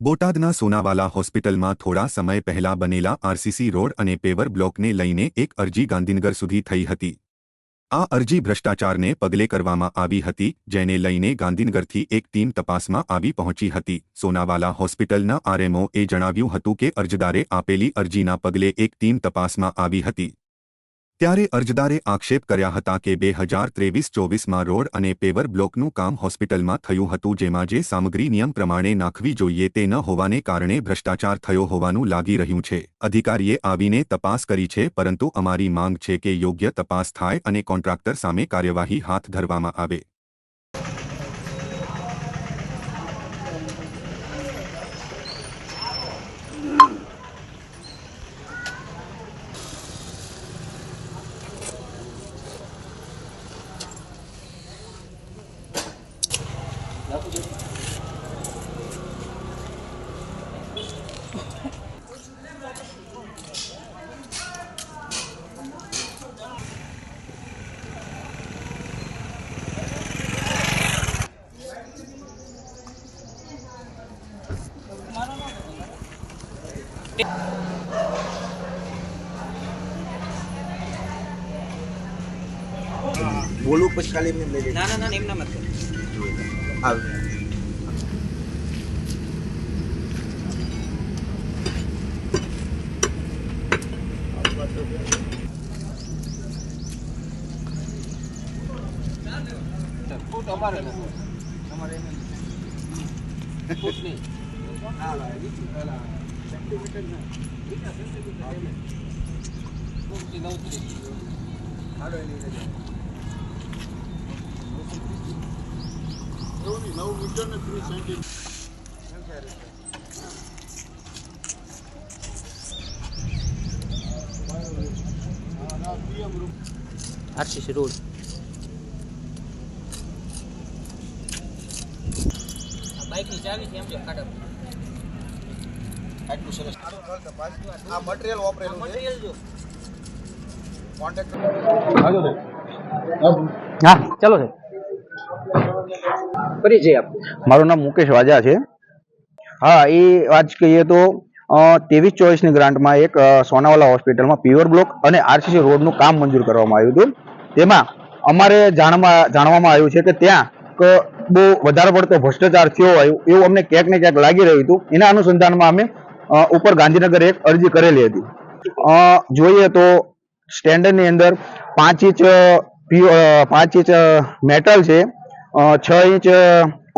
બોટાદના સોનાવાલા હોસ્પિટલમાં થોડા સમય પહેલા બનેલા આરસીસી રોડ અને પેવર બ્લોકને લઈને એક અરજી ગાંધીનગર સુધી થઈ હતી. આ અરજી ભ્રષ્ટાચારને પગલે કરવામાં આવી હતી, જેને લઈને ગાંધીનગરથી એક ટીમ તપાસમાં આવી પહોંચી હતી. સોનાવાલા હોસ્પિટલના આરએમઓ એ જણાવ્યું હતું કે અરજદારે આપેલી અરજીના પગલે એક ટીમ તપાસમાં આવી હતી. ત્યારે અરજદારે આક્ષેપ કર્યા હતા કે બે હજાર ત્રેવીસ ચોવીસમાં રોડ અને પેવર બ્લોકનું કામ હોસ્પિટલમાં થયું હતું જેમાં જે સામગ્રી નિયમ પ્રમાણે નાખવી જોઈએ તે ન હોવાને કારણે ભ્રષ્ટાચાર થયો હોવાનું લાગી રહ્યું છે. અધિકારીએ આવીને તપાસ કરી છે, પરંતુ અમારી માંગ છે કે યોગ્ય તપાસ થાય અને કોન્ટ્રાક્ટર સામે કાર્યવાહી હાથ ધરવામાં આવે. બોલું પછી ખાલી ના ના ના એમના મત કરો. આવ ફૂટ અમારે નથી. તમારે એમ નહીં. સેન્ટીમીટર ના. એટલા સેન્ટીમીટર એમ જ. ફૂટથી નવ ત્રીસ. હાલો એની રજા. એવું નહીં, નવ મીટર ને ત્રીસ સેન્ટીમીટર. સંખ્યા રીતે. હા, ના, PM રૂમ. આરસીસી રોડ બાઇકની ચાવી છે એમ જો ખાડા આટલું સરસ આ મટીરિયલ વાપરેલું છે મટીરિયલ જો કોન્ટેક્ટ હા ચાલો છે પરિચય આપો. મારું નામ મુકેશ વાજા છે. હા, એ આજ કહીએ તો ત્રેવીસ ચોવીસની ગ્રાન્ટમાં એક સોનાવાલા હોસ્પિટલમાં પ્યોર બ્લોક અને આરસીસી રોડનું કામ મંજૂર કરવામાં આવ્યું હતું. તેમાં અમારે જાણવા, જાણવામાં આવ્યું છે કે ત્યાં બહુ વધારે પડતો ભ્રષ્ટાચાર થયો એવું અમને ક્યાંક ને ક્યાંક લાગી રહ્યું હતું. એના અનુસંધાનમાં અમે ઉપર ગાંધીનગર એક અરજી કરેલી હતી. જોઈએ તો સ્ટેન્ડર્ડની અંદર પાંચ ઇંચ પાંચ ઇંચ મેટલ છે. છ ઇંચ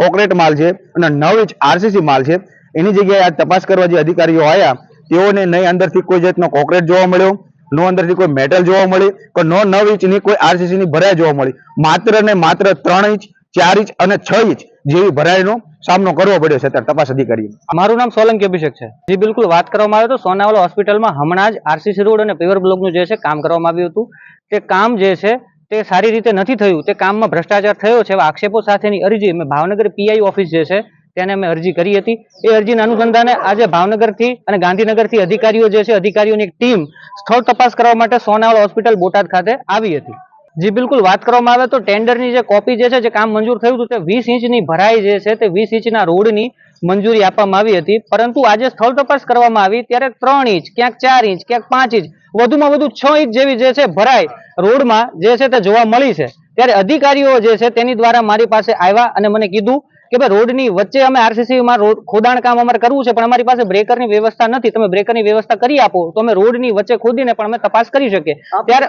કોકરેટ માલ છે અને નવ ઇંચ આરસીસી માલ છે. એની જગ્યાએ આ તપાસ કરવા જે અધિકારીઓ આવ્યા તેઓને નહીં, અંદરથી કોઈ જાતનો કોકરેટ જોવા મળ્યો, નો અંદરથી કોઈ મેટલ જોવા મળી, કે નો નવ ઇંચની કોઈ આરસીસીની ભરાઈ જોવા મળી. માત્ર ને માત્ર ત્રણ ઇંચ, ચાર ઇંચ અને છ ઇંચ જેવી ભરાઈનો સામનો કરવો પડ્યો છે, અત્યારે તપાસ અધિકારીઓ મારું નામ સોલંકી અભિષેક છે. જી, બિલકુલ વાત કરવામાં આવે તો સોનાવાલા હોસ્પિટલમાં હમણાં જ આરસીસી રોડ અને પેવર બ્લોકનું જે છે, કામ કરવામાં આવ્યું હતું. તે કામ જે છે તે સારી રીતે નથી થયું. તે કામમાં ભ્રષ્ટાચાર થયો છે. આક્ષેપો સાથેની અરજી અમે ભાવનગર પીઆઈ ઓફિસ જે છે, તેને અમે અરજી કરી હતી. એ અરજીના અનુસંધાને આજે ભાવનગરથી અને ગાંધીનગરથી અધિકારીઓ જે છે, અધિકારીઓની એક ટીમ સ્થળ તપાસ કરવા માટે સોનાવાલા હોસ્પિટલ બોટાદ ખાતે આવી હતી. જી, બિલકુલ વાત કરવામાં આવે તો ટેન્ડરની જે કોપી જે છે, જે કામ મંજૂર થયું હતું, તે વીસ ઇંચની ભરાઈ જે છે, તે વીસ ઇંચના રોડની મંજૂરી આપવામાં આવી હતી. પરંતુ આજે સ્થળ તપાસ કરવામાં આવી, ત્યારે ત્રણ ઇંચ, ક્યાંક ચાર ઇંચ, ક્યાંક પાંચ ઇંચ, વધુમાં વધુ છ ઇંચ જેવી જે છે, ભરાઈ. રોડમાં જે છે તે જોવા મળી છે. ત્યારે અધિકારીઓ જે છે તેની દ્વારા મારી પાસે આવ્યા અને મને કીધું કે ભાઈ રોડની વચ્ચે અમે આરસીસીમાં રોડ ખોદાણ કામ અમારે કરવું છે પણ અમારી પાસે બ્રેકરની વ્યવસ્થા નથી. તમે બ્રેકરની વ્યવસ્થા કરી આપો તો અમે રોડની વચ્ચે ખોદીને પણ અમે તપાસ કરી શકીએ. ત્યારે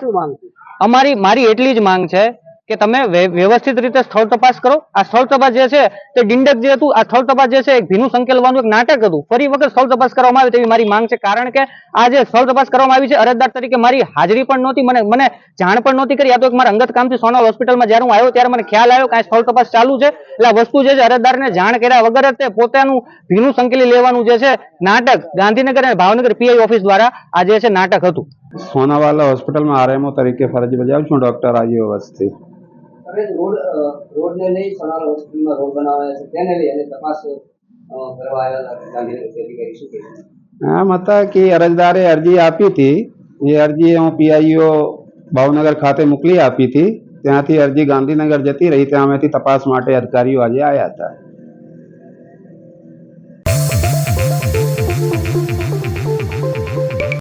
અમારી મારી એટલી જ માંગ છે કે તમે વ્યવસ્થિત રીતે સ્થળ તપાસ કરો. આ સ્થળ તપાસ જે છે તે ડિંડક જે હતું, આ સ્થળ તપાસ જે છે એક ભીનું સંકેલવાનું એક નાટક હતું. ફરી વખત સ્થળ તપાસ કરવામાં આવે તેવી મારી માંગ છે. કારણ કે આ જે સ્થળ તપાસ કરવામાં આવી છે, અરજદાર તરીકે મારી હાજરી પણ નહોતી, મને મને જાણ પણ નહોતી કરી. આ તો એક મારા અંગત કામથી સોનલ હોસ્પિટલમાં જ્યારે હું આવ્યો ત્યારે મને ખ્યાલ આવ્યો કે આ સ્થળ તપાસ ચાલુ છે. એટલે વસ્તુ જે છે અરજદારને જાણ કર્યા વગર જ તે પોતાનું ભીનું સંકેલી લેવાનું જે છે નાટક ગાંધીનગર અને ભાવનગર પીઆઈ ઓફિસ દ્વારા આ જે છે નાટક હતું. સોનાવાલા હોસ્પિટલમાં આરએમઓ તરીકે ફરજ બજાવું છું, ડોક્ટર રાજીવ અવસ્થી હવે રોડ રોડને લઈ સોનારા હોસ્પિટલમાં રોડ બનાવાયા છે. તેને લઈ અને તપાસ કરવા આવેલા ગાંધીનગર અધિકારી આમ હતા કે અરજદારે અરજી આપી હતી. એ અરજી હું પીઆઈઓ ભાવનગર ખાતે મોકલી આપી હતી. ત્યાંથી અરજી ગાંધીનગર જતી રહી. ત્યાં અમેથી તપાસ માટે અધિકારીઓ આજે આવ્યા હતા.